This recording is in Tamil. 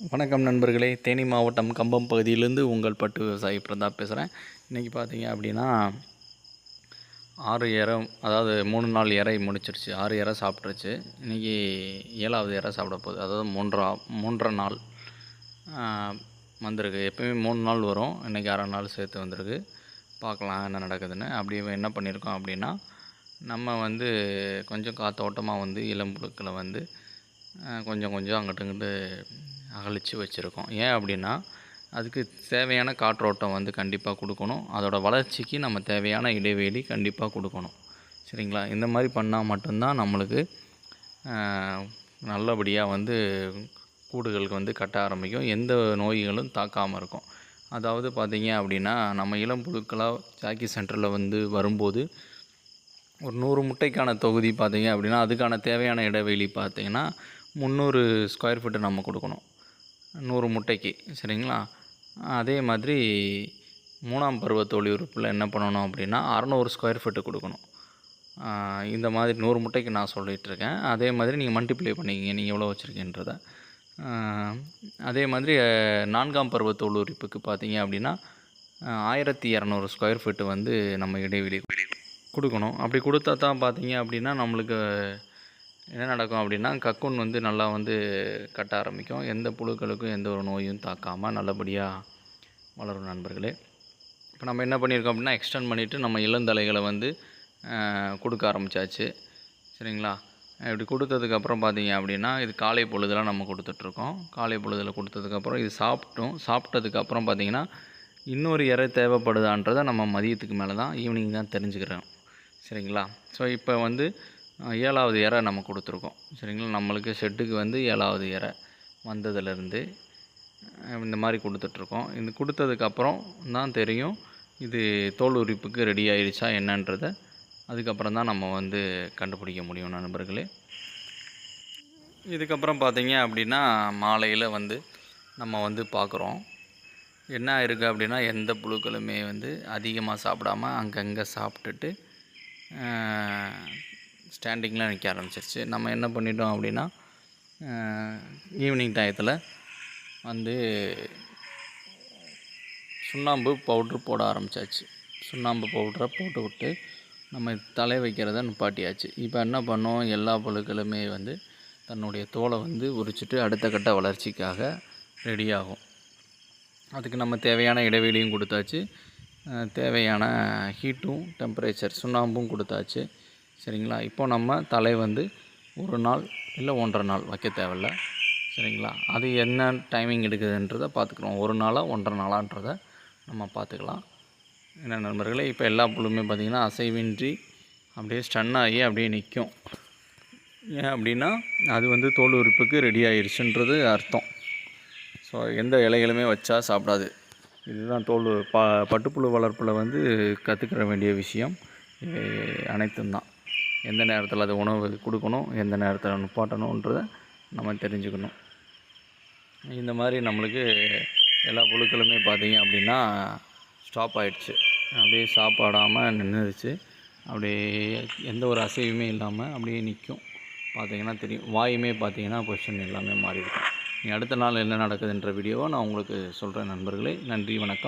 வணக்கம் நண்பர்களே தேனி மாவட்டம் கம்பம் பகுதியிலேருந்து உங்கள் பட்டு விவசாயி பிரதாப் பேசுகிறேன் இன்றைக்கி பார்த்தீங்க அப்படின்னா ஆறு இறை அதாவது மூணு நாள் இறை முடிச்சிருச்சு. ஆறு இறை சாப்பிட்ருச்சு இன்றைக்கி ஏழாவது இறை சாப்பிட போகுது. அதாவது மூன்றா மூன்றரை நாள் வந்திருக்கு. எப்பயுமே மூணு நாள் வரும். இன்றைக்கி அரை நாள் சேர்த்து வந்திருக்கு. பார்க்கலாம் என்ன நடக்குதுன்னு. அப்படி என்ன பண்ணியிருக்கோம் அப்படின்னா நம்ம வந்து கொஞ்சம் காத்தோட்டமாக வந்து இளம்புழுக்களை வந்து கொஞ்சம் கொஞ்சம் அங்கிட்டு இங்கிட்டு அகழித்து வச்சுருக்கோம். ஏன் அப்படின்னா அதுக்கு தேவையான காற்றோட்டம் வந்து கண்டிப்பாக கொடுக்கணும். அதோடய வளர்ச்சிக்கு நம்ம தேவையான இடைவெளி கண்டிப்பாக கொடுக்கணும். சரிங்களா? இந்த மாதிரி பண்ணால் மட்டும்தான் நம்மளுக்கு நல்லபடியாக வந்து கூடுகளுக்கு வந்து கட்ட ஆரம்பிக்கும். எந்த நோய்களும் தாக்காமல் இருக்கும். அதாவது பார்த்தீங்க அப்படின்னா நம்ம இளம் புழுக்களாக ஜாக்கி சென்டரில் வந்து வரும்போது ஒரு நூறு முட்டைக்கான தொகுதி பார்த்திங்க அப்படின்னா அதுக்கான தேவையான இடைவெளி பார்த்தீங்கன்னா முந்நூறு ஸ்கொயர் ஃபீட்டு நம்ம கொடுக்கணும். நூறு முட்டைக்கு சரிங்களா? அதே மாதிரி மூணாம் பருவ தோழி உறுப்பில் என்ன பண்ணணும் அப்படின்னா அறநூறு ஸ்கொயர் ஃபீட்டு கொடுக்கணும். இந்த மாதிரி நூறு முட்டைக்கு நான் சொல்லிகிட்ருக்கேன் அதே மாதிரி நீங்கள் மல்டிப்ளை பண்ணிக்கிங்க நீங்கள் எவ்வளோ வச்சுருக்கீன்றத. அதே மாதிரி நான்காம் பருவ தோல் உரிப்புக்கு பார்த்தீங்க அப்படின்னா ஆயிரத்தி இரநூறு ஸ்கொயர் ஃபீட்டு வந்து நம்ம இடைவெளி கொடுக்கணும். அப்படி கொடுத்தா தான் பார்த்தீங்க அப்படின்னா நம்மளுக்கு என்ன நடக்கும் அப்படின்னா கக்கூன் வந்து நல்லா வந்து கட்ட ஆரம்பிக்கும். எந்த புழுக்களுக்கும் எந்த ஒரு நோயும் தாக்காமல் நல்லபடியாக வளரும் நண்பர்களே. இப்போ நம்ம என்ன பண்ணியிருக்கோம் அப்படின்னா எக்ஸ்டெண்ட் பண்ணிவிட்டு நம்ம இளந்தலைகளை வந்து கொடுக்க ஆரம்பித்தாச்சு சரிங்களா? இப்படி கொடுத்ததுக்கப்புறம் பார்த்தீங்க அப்படின்னா இது காலை பொழுதெல்லாம் நம்ம கொடுத்துட்ருக்கோம். காலை பொழுதில் கொடுத்ததுக்கப்புறம் இது சாப்பிட்டோம். சாப்பிட்டதுக்கப்புறம் பார்த்தீங்கன்னா இன்னொரு இறை தேவைப்படுதான்றதை நம்ம மதியத்துக்கு மேலே தான் ஈவினிங் தான் தெரிஞ்சுக்கிறோம். சரிங்களா? ஸோ இப்போ வந்து ஏழாவது இறை நம்ம கொடுத்துருக்கோம். சரிங்களா? நம்மளுக்கு ஷெட்டுக்கு வந்து ஏழாவது இறை வந்ததுலேருந்து இந்த மாதிரி கொடுத்துட்ருக்கோம். இது கொடுத்ததுக்கப்புறம் தான் தெரியும் இது தோல் உரிப்புக்கு ரெடி ஆயிடுச்சா என்னன்றதை. அதுக்கப்புறம் தான் நம்ம வந்து கண்டுபிடிக்க முடியும் நண்பர்களே. இதுக்கப்புறம் பார்த்தீங்க அப்படின்னா மாலையில் வந்து நம்ம வந்து பார்க்குறோம். என்ன இருக்குது அப்படின்னா எந்த புழுக்களுமே வந்து அதிகமாக சாப்பிடாம அங்கங்கே சாப்பிட்டுட்டு ஸ்டாண்டிங்லாம் நிற்க ஆரம்பிச்சிருச்சு. நம்ம என்ன பண்ணிட்டோம் அப்படின்னா ஈவினிங் டயத்தில் வந்து சுண்ணாம்பு பவுட்ரு போட ஆரம்பிச்சாச்சு. சுண்ணாம்பு பவுட்ரை போட்டு விட்டு நம்ம தலை வைக்கிறத நிப்பாட்டியாச்சு. இப்போ என்ன பண்ணோம் எல்லா புழுக்களுமே வந்து தன்னுடைய தோலை வந்து உரிச்சிட்டு அடுத்த கட்ட வளர்ச்சிக்காக ரெடியாகும் அதுக்கு நம்ம தேவையான இடைவெளியும் கொடுத்தாச்சு. தேவையான ஹீட்டும் டெம்பரேச்சர் சுண்ணாம்பும் கொடுத்தாச்சு. சரிங்களா? இப்போ நம்ம தலை வந்து ஒரு நாள் இல்லை ஒன்றரை நாள் வைக்க தேவையில்ல. சரிங்களா? அது என்ன டைமிங் எடுக்குதுன்றதை பார்த்துக்குறோம். ஒரு நாளாக ஒன்றரை நாளான்றதை நம்ம பார்த்துக்கலாம். என்ன நண்பர்களே இப்போ எல்லா புழுமே பார்த்திங்கன்னா அசைவின்றி அப்படியே ஸ்டன் ஆகி அப்படியே நிற்கும். ஏன் அப்படின்னா அது வந்து தோல் உறுப்புக்கு ரெடி ஆயிடுச்சுன்றது அர்த்தம். ஸோ எந்த இலைகளுமே வச்சா சாப்பிடாது. இதுதான் தோல் ப பட்டுப்புழு வளர்ப்பில் வந்து கற்றுக்கிற வேண்டிய விஷயம். அனைத்தும் தான். எந்த நேரத்தில் அது உணவு கொடுக்கணும் எந்த நேரத்தில் நிப்பாட்டணுன்றதை நம்ம தெரிஞ்சுக்கணும். இந்த மாதிரி நம்மளுக்கு எல்லா புழுக்களுமே பார்த்தீங்க அப்படின்னா ஸ்டாப் ஆகிடுச்சு அப்படியே சாப்பாடாமல் நின்றுச்சு அப்படியே எந்த ஒரு அசைவுமே இல்லாமல் அப்படியே நிற்கும் பார்த்தீங்கன்னா தெரியும். வாயுமே பார்த்தீங்கன்னா பொசிஷன் எல்லாமே மாறிடும். நீ அடுத்த நாள் என்ன நடக்குதுன்ற வீடியோவை நான் உங்களுக்கு சொல்கிறேன் நண்பர்களே. நன்றி வணக்கம்.